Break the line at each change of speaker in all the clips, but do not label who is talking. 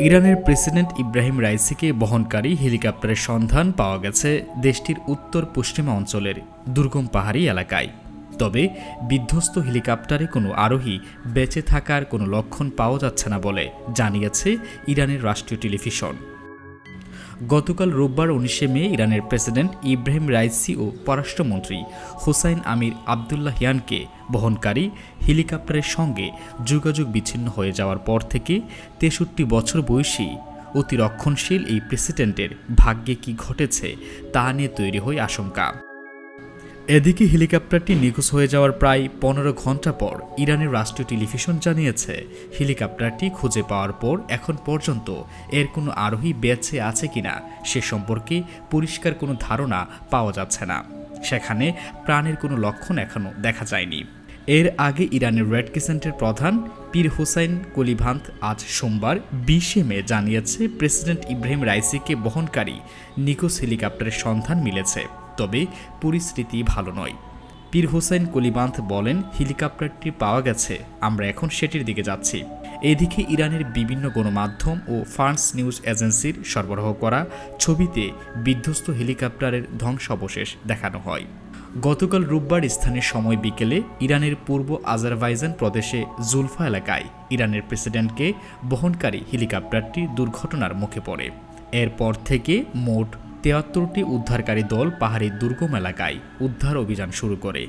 ইরানের প্রেসিডেন্ট ইব্রাহিম রাইসিকে বহনকারী হেলিকপ্টারের সন্ধান পাওয়া গেছে দেশটির উত্তর পশ্চিমা অঞ্চলের দুর্গম পাহাড়ি এলাকায়। তবে বিধ্বস্ত হেলিকপ্টারে কোনো আরোহী বেঁচে থাকার কোনো লক্ষণ পাওয়া যাচ্ছে না বলে জানিয়েছে ইরানের রাষ্ট্রীয় টেলিভিশন। গতকাল রোববার উনিশে মে ইরানের প্রেসিডেন্ট ইব্রাহিম রাইসি ও পররাষ্ট্রমন্ত্রী হুসাইন আমির আবদুল্লাহিয়ানকে বহনকারী হেলিকপ্টারের সঙ্গে যোগাযোগ বিচ্ছিন্ন হয়ে যাওয়ার পর থেকে তেষট্টি বছর বয়সী অতি রক্ষণশীল এই প্রেসিডেন্টের ভাগ্যে কি ঘটেছে তা নিয়ে তৈরি হয় আশঙ্কা। এদিকে হেলিকপ্টারটি নিখোঁজ হয়ে যাওয়ার প্রায় পনেরো ঘণ্টা পর ইরানের রাষ্ট্রীয় টেলিভিশন জানিয়েছে, হেলিকপ্টারটি খুঁজে পাওয়ার পর এখন পর্যন্ত এর কোনো আরোহী বেঁচে আছে কিনা সে সম্পর্কে পরিষ্কার কোনো ধারণা পাওয়া যাচ্ছে না। সেখানে প্রাণের কোনো লক্ষণ এখনও দেখা যায়নি। এর আগে ইরানের রেড ক্রিসেন্টের প্রধান পীর হোসাইন কলিভান্ত আজ সোমবার বিশে মে জানিয়েছে, প্রেসিডেন্ট ইব্রাহিম রাইসিকে বহনকারী নিকোস হেলিকপ্টারের সন্ধান মিলেছে। তবে পরিস্থিতি ভালো নয়। পীর হোসেন কলিবান্ত বলেন, হেলিকপ্টারটি পাওয়া গেছে, আমরা এখন সেটির দিকে যাচ্ছি। এদিকে ইরানের বিভিন্ন গণমাধ্যম ও ফ্রান্স নিউজ এজেন্সির সরবরাহ করা ছবিতে বিধ্বস্ত হেলিকপ্টারের ধ্বংসাবশেষ দেখানো হয়। গতকাল রোববার স্থানীয় সময় বিকেলে ইরানের পূর্ব আজারবাইজান প্রদেশে জুলফা এলাকায় ইরানের প্রেসিডেন্টকে বহনকারী হেলিকপ্টারটি দুর্ঘটনার মুখে পড়ে। এরপর থেকে মোট তেয়াত্তরটি উদ্ধারকারী দল পাহাড়ি দুর্গম এলাকায় উদ্ধার অভিযান শুরু করে।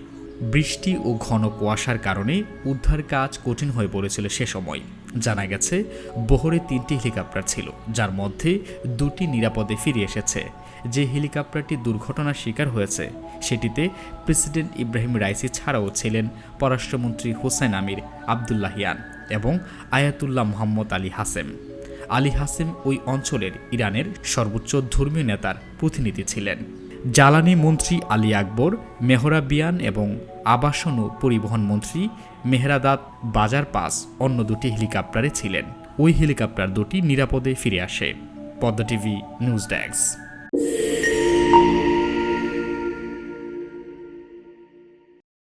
বৃষ্টি ও ঘন কুয়াশার কারণে উদ্ধার কাজ কঠিন হয়ে পড়েছিল সে সময়। জানা গেছে, বহরে তিনটি হেলিকপ্টার ছিল, যার মধ্যে দুটি নিরাপদে ফিরে এসেছে। যে হেলিকপ্টারটি দুর্ঘটনার শিকার হয়েছে, সেটিতে প্রেসিডেন্ট ইব্রাহিম রাইসি ছাড়াও ছিলেন পররাষ্ট্রমন্ত্রী হোসেন আমির আবদুল্লাহিয়ান এবং Ayatollah Mohammad Ali Hashem. Ali Hashem ওই অঞ্চলের ইরানের সর্বোচ্চ ধর্মীয় নেতার প্রতিনিধি ছিলেন। জ্বালানি মন্ত্রী আলী আকবর, মেহরাবিয়ান এবং আবাসন ও পরিবহন মন্ত্রী মেহরাদাত বাজার পাস অন্য দুটি হেলিকপ্টারে ছিলেন। ওই হেলিকপ্টার দুটি নিরাপদে ফিরে আসে। Padma TV news desk.